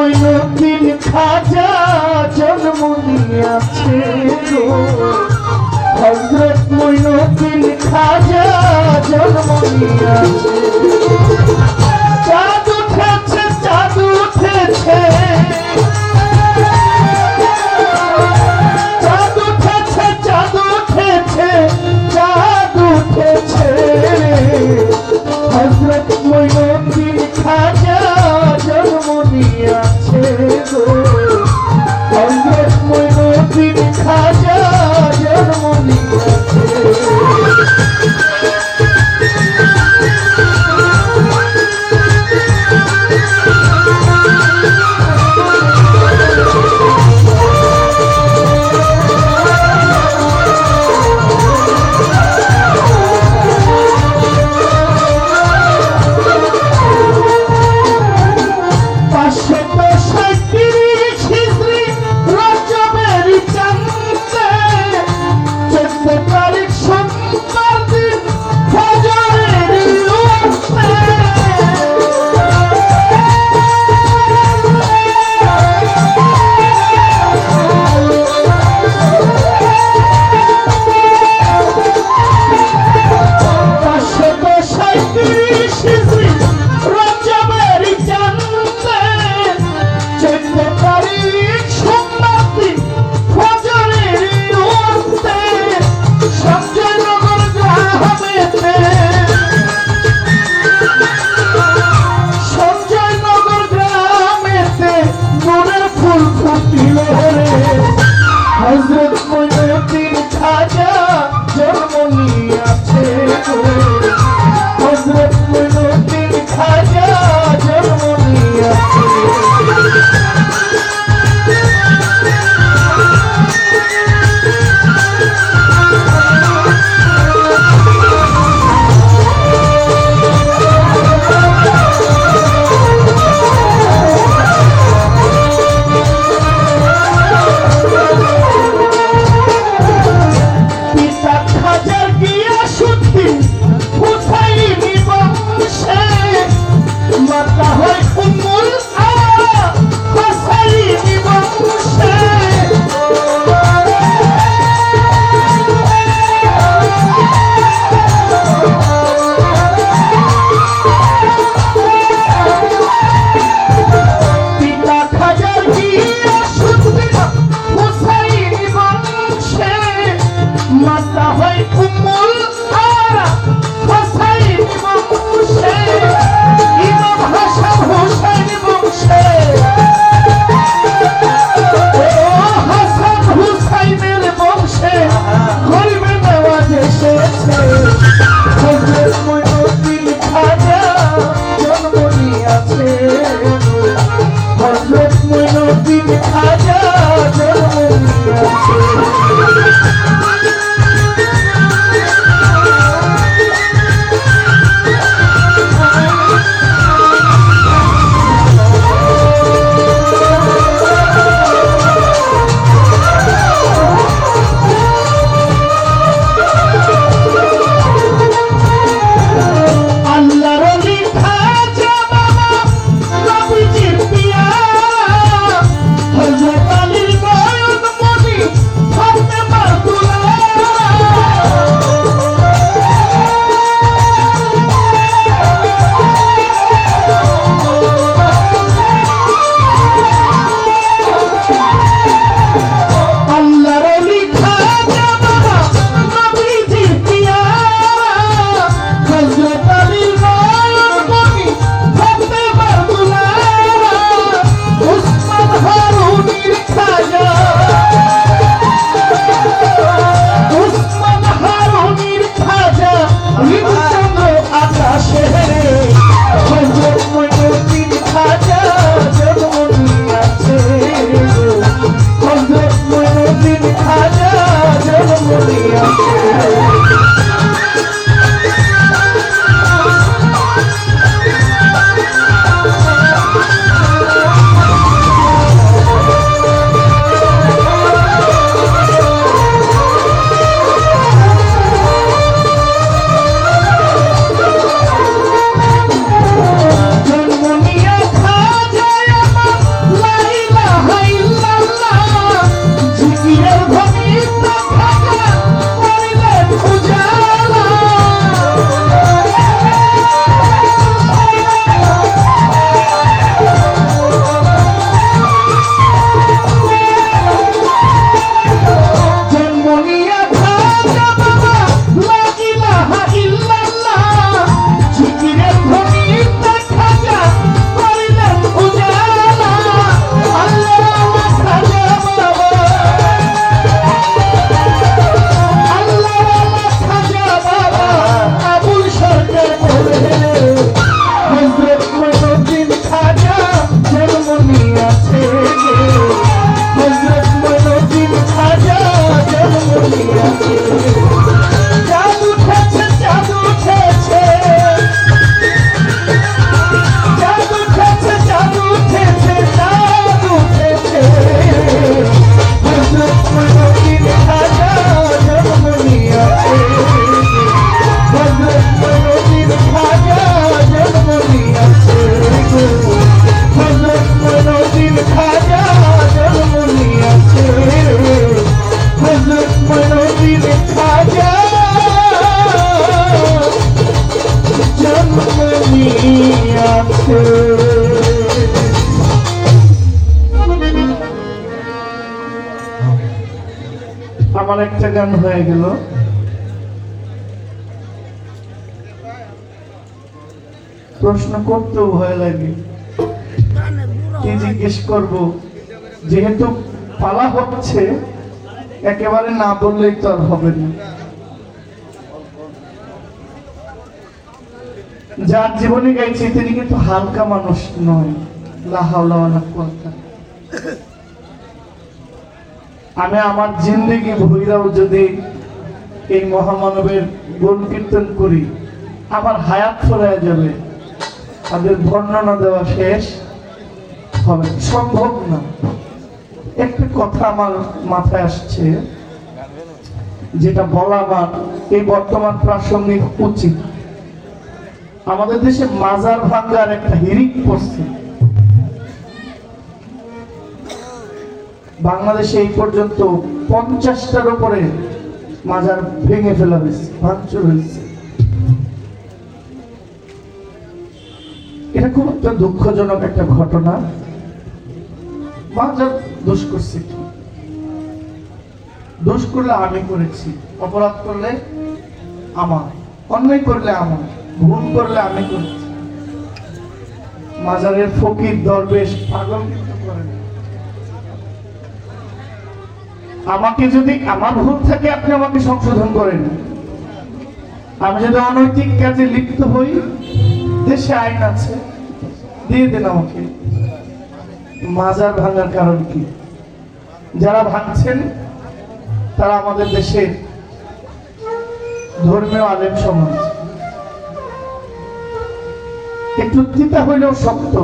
মইনুদ্দিন খাজা জন্ম দিয়াছে গো। হজরত মইনুদ্দিন খাজা জন্ম দিয়াছে அம்மா করতেও ভয় লাগে। কি জিজ্ঞেস করব? যেহেতু পালা হচ্ছে, একেবারে না বললেই তো আর হবে না। যার জীবনে গাইছে, তিনি কিন্তু হালকা মানুষ নয়। আমি আমার জিন্দগি ভৈরাও যদি এই মহামানবের গুণ কীর্তন করি, আমার হায়াত ফলে যাবে। তাদের বর্ণনা দেওয়া শেষ হবে। সম্ভব না। একটা কথা আমার মাথায় আসছে, যেটা বলা আমার এই বর্তমান প্রাসঙ্গিক উচিত। আমাদের দেশে মাজার ভাঙ্গার একটা হিরিক পড়ছে। বাংলাদেশে এই পর্যন্ত পঞ্চাশটার উপরে মাজার ভেঙে ফেলা হয়েছে, ভাঙচুর হয়েছে। খুব দুঃখজনক একটা ঘটনা। মাজার দোষ করছে কি? দোষ করলে আমি করেছি, অপরাধ করলে আমার, অন্যায় করলে আমার, ভুল করলে আমি করেছি। মাজারের ফকির, দরবেশ, পাগল কিন্তু করে আমাকে যদি, আমার ভুল থাকে আপনি আমাকে সংশোধন করেন, আমি যদি অনৈতিক কাজে লিপ্ত হই, দেশে আইন আছে দিয়ে দেন আমাকে। মাজার ভাঙার কারণ কি? যারা ভাঙছেন, তারা আমাদের দেশের ধর্মীয় আলেম সমাজ। একটু তিতা হইলেও সত্য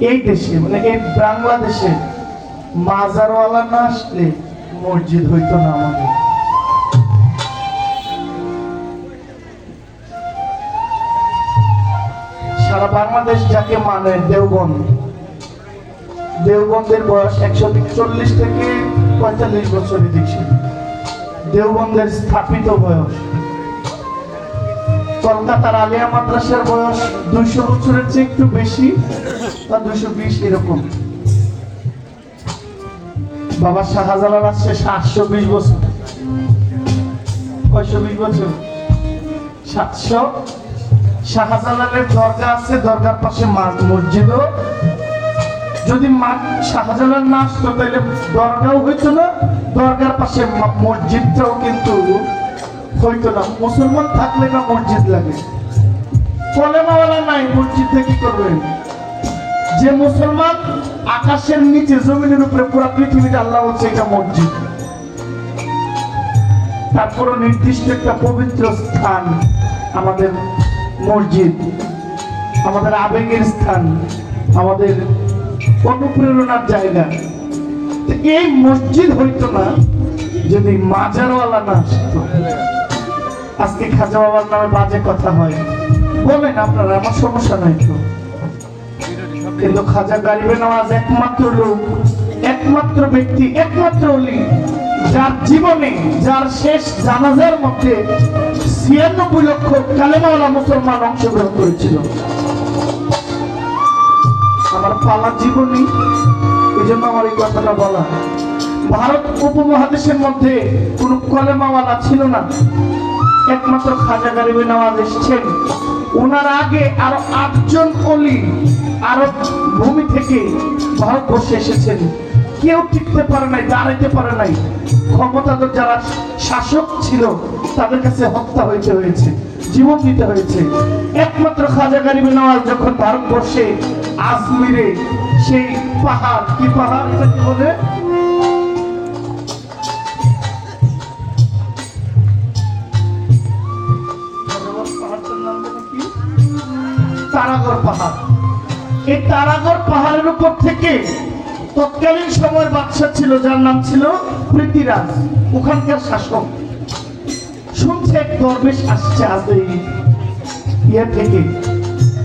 এই দেশে মানে এই বাংলাদেশে মাজারওয়ালা না আসলে মসজিদ হইতো না আমাদের। সারা বাংলাদেশ যাকে মানে দেওবন্দ। দেওবন্দের বয়স একশো চল্লিশ থেকে পঁয়তাল্লিশ বছরের দিকে দেওবন্দের স্থাপিত বয়স। কলকাতার আলিয়া মাদ্রাসার বয়স দুইশো বছরের চেয়ে একটু বেশি বা দুইশো বিশ এরকম। বাবা শাহজালাল আসছে সাতশো বিশ বছর। কয়শো বিশ বছর? সাতশো? শাহজালালের দরগা আছে, দরগার পাশে মা- মসজিদও। যদি মা- শাহজালাল না আসতো, তাহলে দরগাও হইতো না, দরগার পাশে মসজিদটাও কিন্তু হইতো না। মুসলমান থাকলে না মসজিদ লাগে। কলেমাওয়ালা নাই মসজিদে কি করবেন যে মুসলমান আকাশের নিচে, জমিনের উপরে পুরা পৃথিবীটা আল্লাহ হচ্ছে এটা মসজিদ। তারপরও নির্দিষ্ট একটা পবিত্র স্থান আমাদের মসজিদ, আমাদের আবেগের স্থান, আমাদের অনুপ্রেরণার জায়গা। এই মসজিদ হইতো না যদি মাজারওয়ালা না আসতো। আজকে খাজা বাবার নামে বাজে কথা হয়। বলেন আপনারা, আমার সমস্যা নাই তো। কিন্তু খাজা গারিবে নওয়াজ একমাত্র লোক, একমাত্র ব্যক্তি, একমাত্র অলি। যার জীবনে, যার শেষ জানাজার মধ্যে ছিয়ানব্বই লক্ষ কালেমাওয়ালা মুসলমান অংশগ্রহণ করেছিল। আমার পালা জীবনী, এই জন্য আমার এই কথাটা বলা। ভারত উপমহাদেশের মধ্যে কোন কলেমাওয়ালা ছিল না। একমাত্র খাজা গারিবে নওয়াজ এসেছেন। ওনার আগে আরও আটজন অলি আরব ভূমি থেকে ভারতবর্ষে এসেছেন। কেউ টিকতে পারে নাই, দাঁড়াইতে পারে নাই। ক্ষমতাধর যারা শাসক ছিল, তাদের কাছে হত্যা হইতে হয়েছে, জীবন দিতে হয়েছে। একমাত্র খাজা গারিবে নওয়াজ যখন ভারতবর্ষে আজমিরে সেই পাহাড়, কি পাহাড় এটা কি বলে? তারাগড় পাহাড় এই তারাগড় পাহাড়ের উপর থেকে তৎকালীন সময়ের বাদশা ছিল, যার নাম ছিল পৃথিরাজ ওখানকার শাসক। শুনছে এক দরবেশ আসছে আজ ইয়ে থেকে,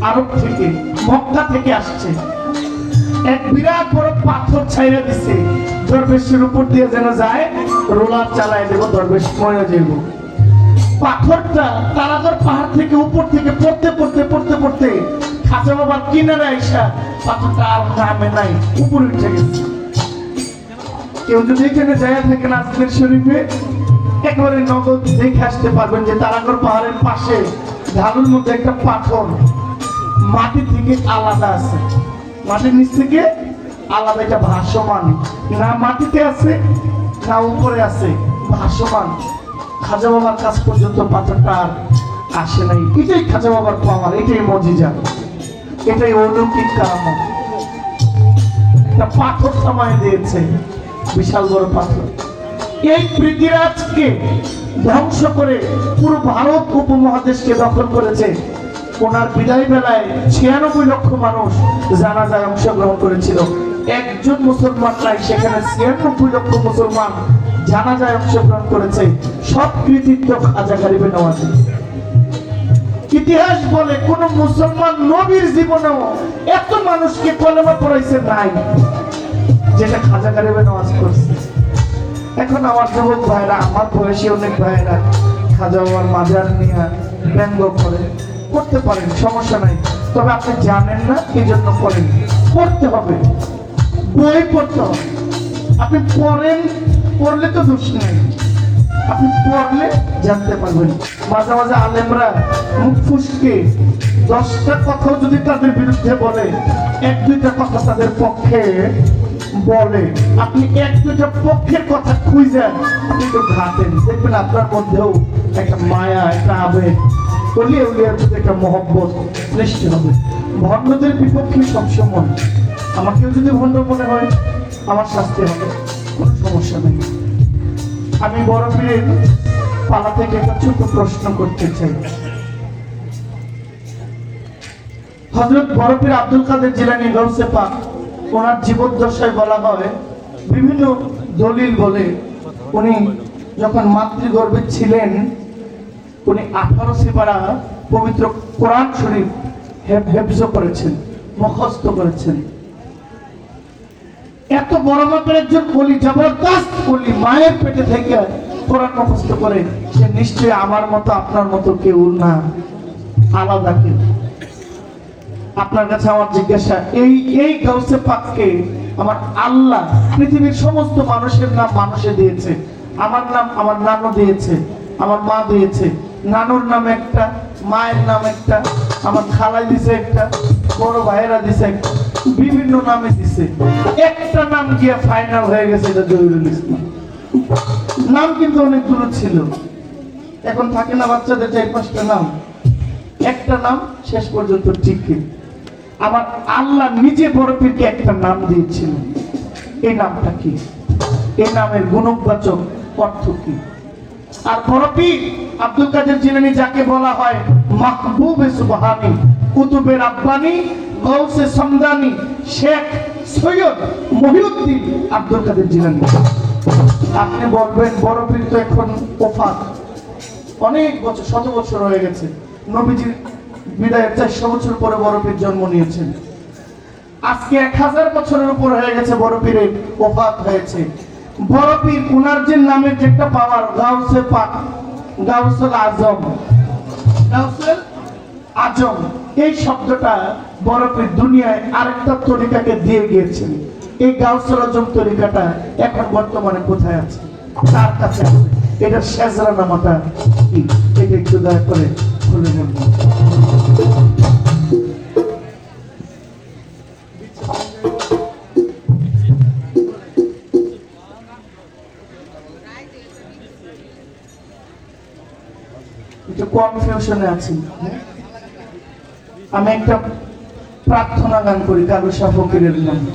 আরব থেকে, মক্কা থেকে আসছে। এক বিরাট বড় পাথর ছাইরা দিছে, দরবেশের উপর দিয়ে যেন যায়, রোলার চালায় দেবো, দরবেশ মরে যাইব। পাথরটা তারাগড় পাহাড় থেকে উপর থেকে পড়তে পড়তে পড়তে পড়তে খাঁচা বাবার কিনারে আইসা পাথরটা আর নামে নাই, উপরে উঠে গেছে। কেউ যদি এখানে যায় থাকে না আজকের শরীফে, একেবারে নগদ দেখে আসতে পারবেন যে তারাগর পাহাড়ের পাশে ঢালুর মধ্যে একটা পাথর মাটি থেকে আলাদা আছে। মাটির নিচ থেকে আলাদা এটা ভাসমান। না মাটিতে আছে, না উপরে আছে, ভাসমান। খাজা বাবার কাছ পর্যন্ত পাথরটা আর আসে নাই। এটাই খাজা বাবার পাওয়ার, এটাই মজিজা। এটাই অলৌকিক কারামত একটা পাথর থামায় দিয়েছে, বিশাল বড় পাথর এই পৃথিরাজকে ধ্বংস করে পুরো ভারত উপমহাদেশকে দখল করেছে। ওনার বিদায় বেলায় ছিয়ানব্বই লক্ষ মানুষ জানাজায় অংশগ্রহণ করেছিল। একজন মুসলমান নাই, সেখানে ছিয়ানব্বই লক্ষ মুসলমান জানাজায় অংশগ্রহণ করেছে। সব কৃতিত্ব খাজা গারিবে নেওয়াছে ইতিহাস বলে কোন মুসলমান নবীর জীবনেও এত মানুষকে কলেমা পড়াইছে নাই, যেটা খাজা গারিবে নামাজ করছে এখন আমার যুবক ভাইরা, আমার বয়সী অনেক ভাইরা খাজা বাবার মাজার নিয়ে ব্যঙ্গ করে, করতে পারেন, সমস্যা নাই। তবে আপনি জানেন না এই জন্য করেন? পড়তে হবে। বই পড়তে হবে। আপনি পড়েন, পড়লে তো দোষ নেই। আপনি পড়লে জানতে পারবেন। মাঝে মাঝে আলেমরা মুখ ফুসকে দশটা কথা যদি তাদের বিরুদ্ধে বলে, এক দুইটা কথা তাদের পক্ষে বলে। আপনি এক দুইটা পক্ষের কথা খুঁজেন আপনি একটু ঘাটেন। দেখবেন আপনার মধ্যেও একটা মায়া, একটা আবেগ, উলিয়ে উলিয়ার প্রতি একটা মহব্বত সৃষ্টি হবে। ভণ্ডদের বিপক্ষে সবসময়। আমাকেও যদি ভণ্ড মনে হয়, আমার শাস্তি হবে। কোনো সমস্যা নেই। আমি বড় পীরের পালা থেকে একটা ছোট প্রশ্ন করতে চাই। হজরত বড় পীর আব্দুল কাদের জিলানি গৌসে পাক, ওনার জীবদ্দশায় বলা হয়, বিভিন্ন দলিল বলে উনি যখন মাতৃগর্ভে ছিলেন, উনি আঠারো সেপারা পবিত্র কোরআন শরীফ হেফ- হেফজ করেছেন, মুখস্থ করেছেন। এত বড় মাপের একজন কলি জবরদস্ত কলি মায়ের পেটে থেকে কোরআন মুখস্থ করে, সে নিশ্চয়ই আমার মতো, আপনার মতো কেউ না। আলাদা কেউ। আপনার কাছে আমার জিজ্ঞাসা, এই এই গাউসে পাককে আমার আল্লাহ পৃথিবীর সমস্ত মানুষের নাম মানুষে দিয়েছে। আমার নাম আমার নানু দিয়েছে, আমার মা দিয়েছে। নানুর নাম একটা মায়ের নাম একটা, আমার খালাই দিছে একটা, বড় ভাইয়েরা দিছে একটা, বিভিন্ন নামে দিছে। একটা নাম গিয়ে ফাইনাল হয়ে গেছে এটা জহিরুল ইসলাম নাম কিন্তু অনেকগুলো ছিল। এখন থাকে না বাচ্চাদের চার পাঁচটা নাম। একটা নাম শেষ পর্যন্ত ঠিক আমার আল্লাহ নিজে বড় পীরকে একটা নাম দিয়েছিল। এই নামটা কি? এই নামের গুণবাচক অর্থ কি? আর বড় পীর আব্দুল কাদের জিলানি যাকে বলা হয় মাহবুবে সুবহানি, কুতুবের আব্বানি গৌসে সমদানি, শেখ সৈয়দ মহিউদ্দিন আব্দুল কাদের জিলানি। আপনি বলবেন, বড় পীর তো এখন ওফাত। অনেক বছর, শত বছর হয়ে গেছে। নবীজির বিদায়ের চারশো বছর পরে বড় পীর জন্ম নিয়েছেন। আজকে এক হাজার বছরের উপর হয়ে গেছে পীরের ওফাত হয়েছে। বড় পীর নামের যে একটা পাওয়ার, গাউসে পাক, গাউসুল আজম। গাউসুল আজম। এই শব্দটা বড় দুনিয়ায় আরেকটা তরিকাকে দিয়ে গিয়েছেন এই গাউসুল আজম তরিকাটা এখন বর্তমানে কোথায় আছে? তার কাছে আছে। এটা শেজরা নামাটা কি? এটা একটু দয়া করে খুলে বলবেন কনফিউশনে আছি। আমি একটা প্রার্থনা গান করি কারও শাহ ফকিরের নাম আমি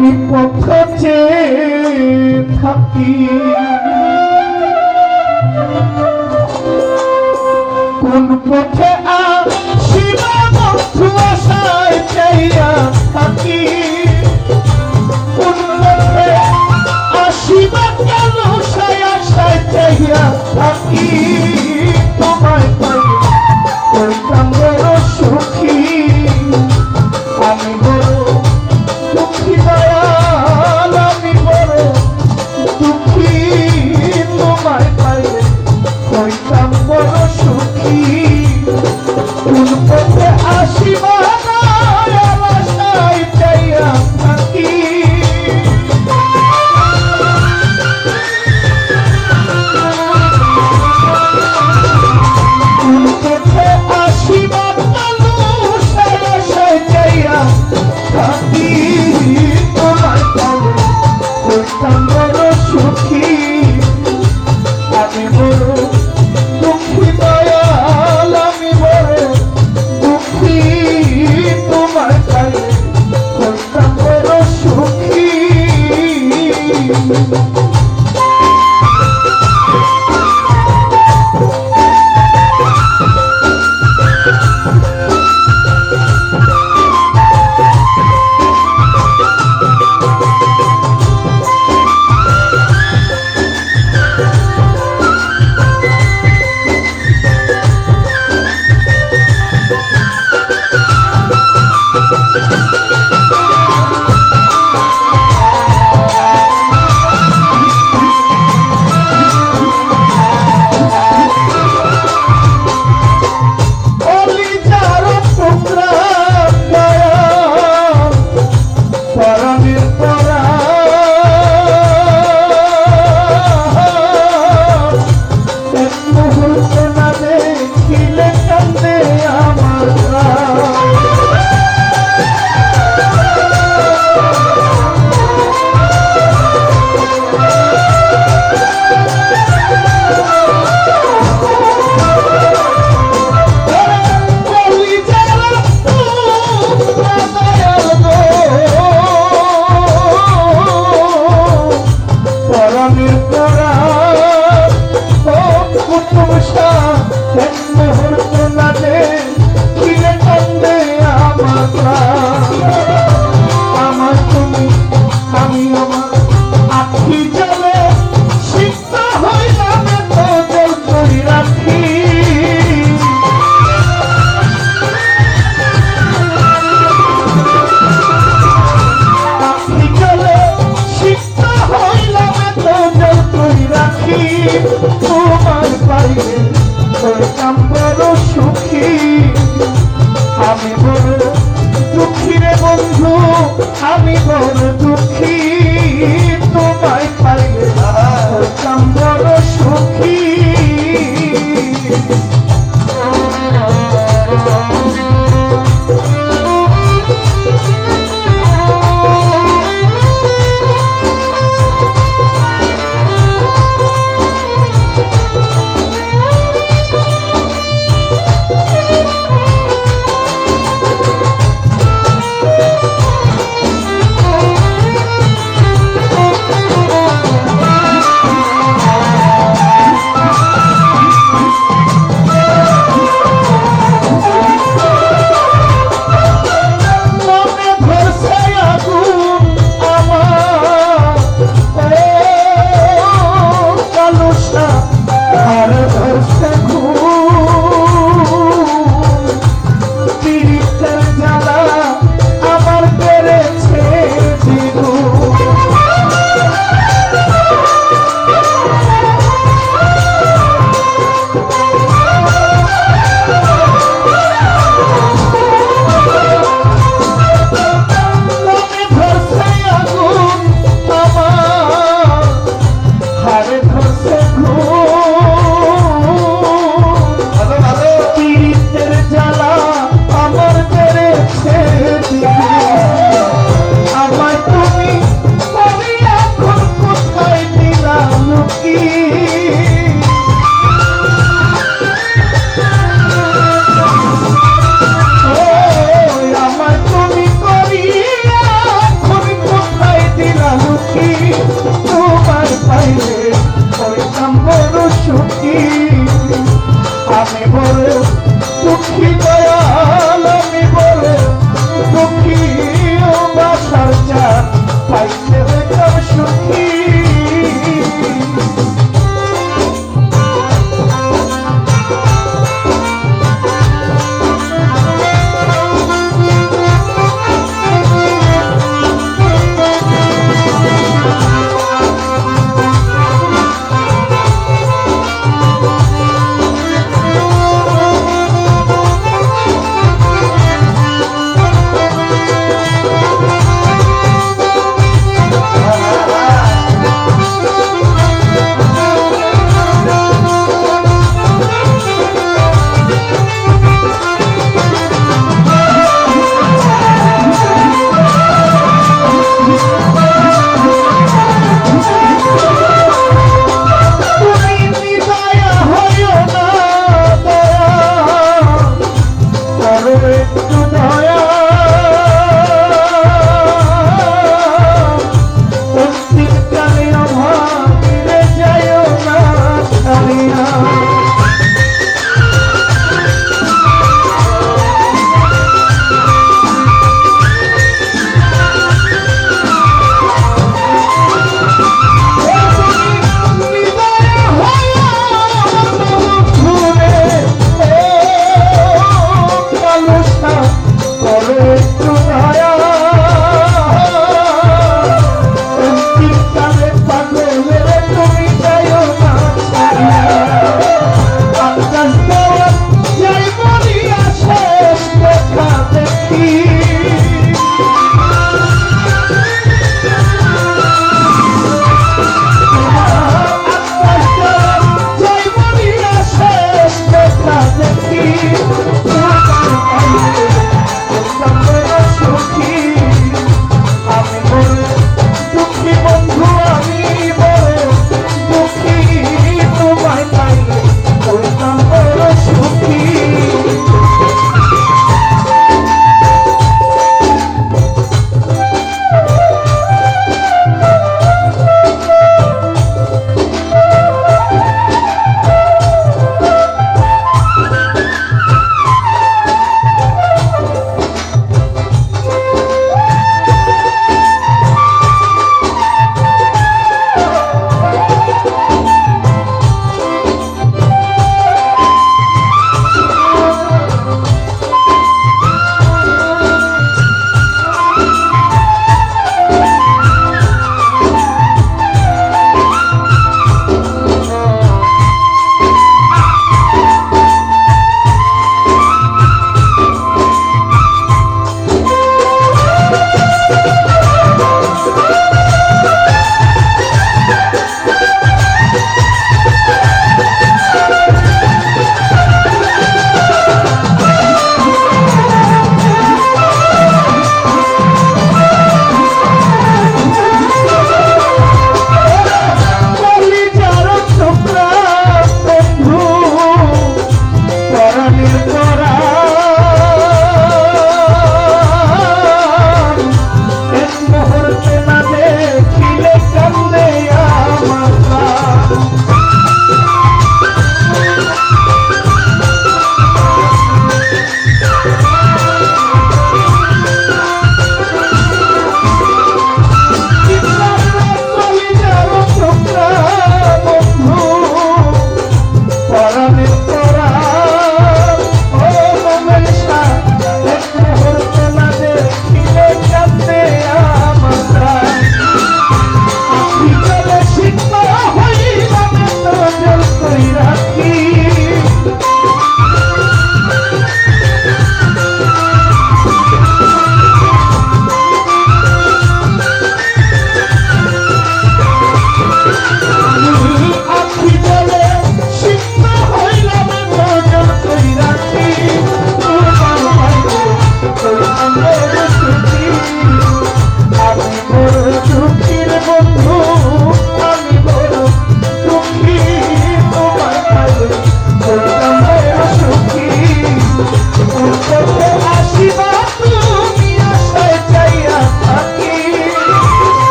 আমি পক্ষ থাকি। কোন পথে আসিব বন্ধু আশায় চাইয়া থাকি। কোন পথে আসিব কেন সে আশায় চাইয়া থাকি। তোমার পাইলে হইতাম বড় সুখী। আমি বড় দুঃখী রে বন্ধু, আমি বড় দুঃখী। তোমায় পাইলে হইতাম বড় সুখী।